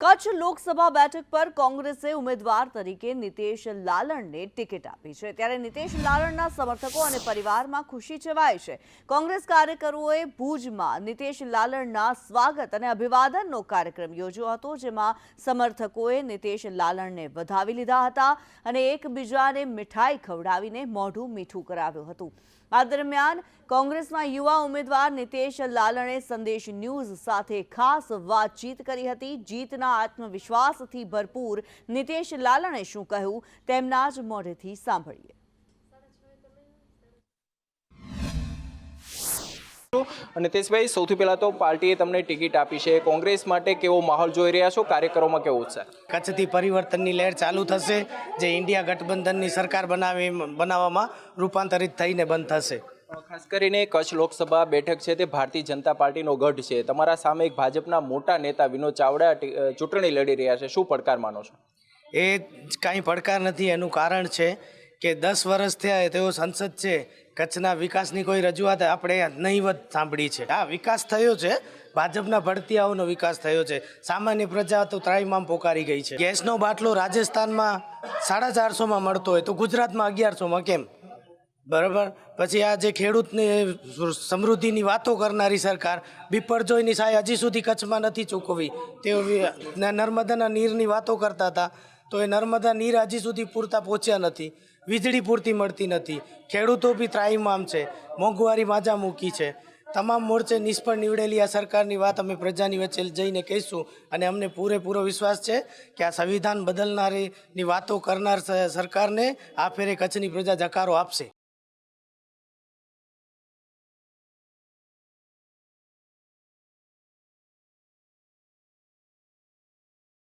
કચ્છ લોકસભા બેઠક પર કોંગ્રેસે ઉમેદવાર તરીકે નિતેશ લાલણને ટિકિટ આપી છે. ત્યારે નિતેશ લાલણના સમર્થકો અને પરિવારમાં ખુશી છવાય છે. કોંગ્રેસ કાર્યકરોએ ભુજમાં નિતેશ લાલણના સ્વાગત અને અભિવાદનનો કાર્યક્રમ યોજ્યો હતો, જેમાં સમર્થકોએ નિતેશ લાલણને વધાવી લીધા હતા અને એકબીજાને મીઠાઈ ખવડાવીને મોઢું મીઠું કરાવ્યું હતું. આ દરમિયાન કોંગ્રેસના યુવા ઉમેદવાર નિતેશ લાલણે સંદેશ ન્યૂઝ સાથે ખાસ વાતચીત કરી હતી. જીતના આત્મવિશ્વાસથી ભરપૂર નિતેશ લાલણે શું કહ્યું તેમના જ મોઢેથી સાંભળીએ. નીતિશભાઈ સૌથી પહેલાં તો પાર્ટીએ તમને ટિકિટ આપી છે. કોંગ્રેસ માટે કેવો માહોલ જોઈ રહ્યા છો? કાર્યકરોમાં કેવો ઉત્સાહ કચ્છથી પરિવર્તનની લહેર ચાલુ થશે જે ઇન્ડિયા ગઠબંધનની સરકાર બનાવી બનાવવામાં રૂપાંતરિત થઈને બંધ થશે. ખાસ કરીને કચ્છ લોકસભા બેઠક છે તે ભારતીય જનતા પાર્ટીનો ગઢ છે. તમારા સામે એક ભાજપના મોટા નેતા વિનોદ ચાવડા ચૂંટણી લડી રહ્યા છે. શું પડકાર માનો છો? એ કાંઈ પડકાર નથી. એનું કારણ છે કે દસ વર્ષ થયા તેઓ સંસદ છે. કચ્છના વિકાસની કોઈ રજૂઆત આપણે નહીવત સાંભળી છે. હા વિકાસ થયો છે. ભાજપના ભડતિયાઓનો વિકાસ થયો છે. સામાન્ય પ્રજા તો ત્રાઈમામ પોકારી ગઈ છે. ગેસનો બાટલો રાજસ્થાનમાં સાડા ચારસોમાં મળતો હોય તો ગુજરાતમાં અગિયારસોમાં કેમ? બરાબર? પછી આ જે ખેડૂતને સમૃદ્ધિની વાતો કરનારી સરકાર, બિપરજોયની સહાય હજી સુધી કચ્છમાં નથી ચૂકવી. તેઓ નર્મદાના નીરની વાતો કરતા હતા, તો એ નર્મદા નીર હજી સુધી પૂરતા પહોંચ્યા નથી. વીજળી પૂરતી મળતી નથી. ખેડૂતો બી ત્રાહીમામ છે. મોંઘવારી માજા મૂકી છે. તમામ મોરચે નિષ્ફળ નીવડેલી આ સરકારની વાત અમે પ્રજાની વચ્ચે જઈને કહીશું અને અમને પૂરેપૂરો વિશ્વાસ છે કે આ સંવિધાન બદલનારીની વાતો કરનાર સરકારને આ ફેરે કચ્છની પ્રજા જકારો આપશે.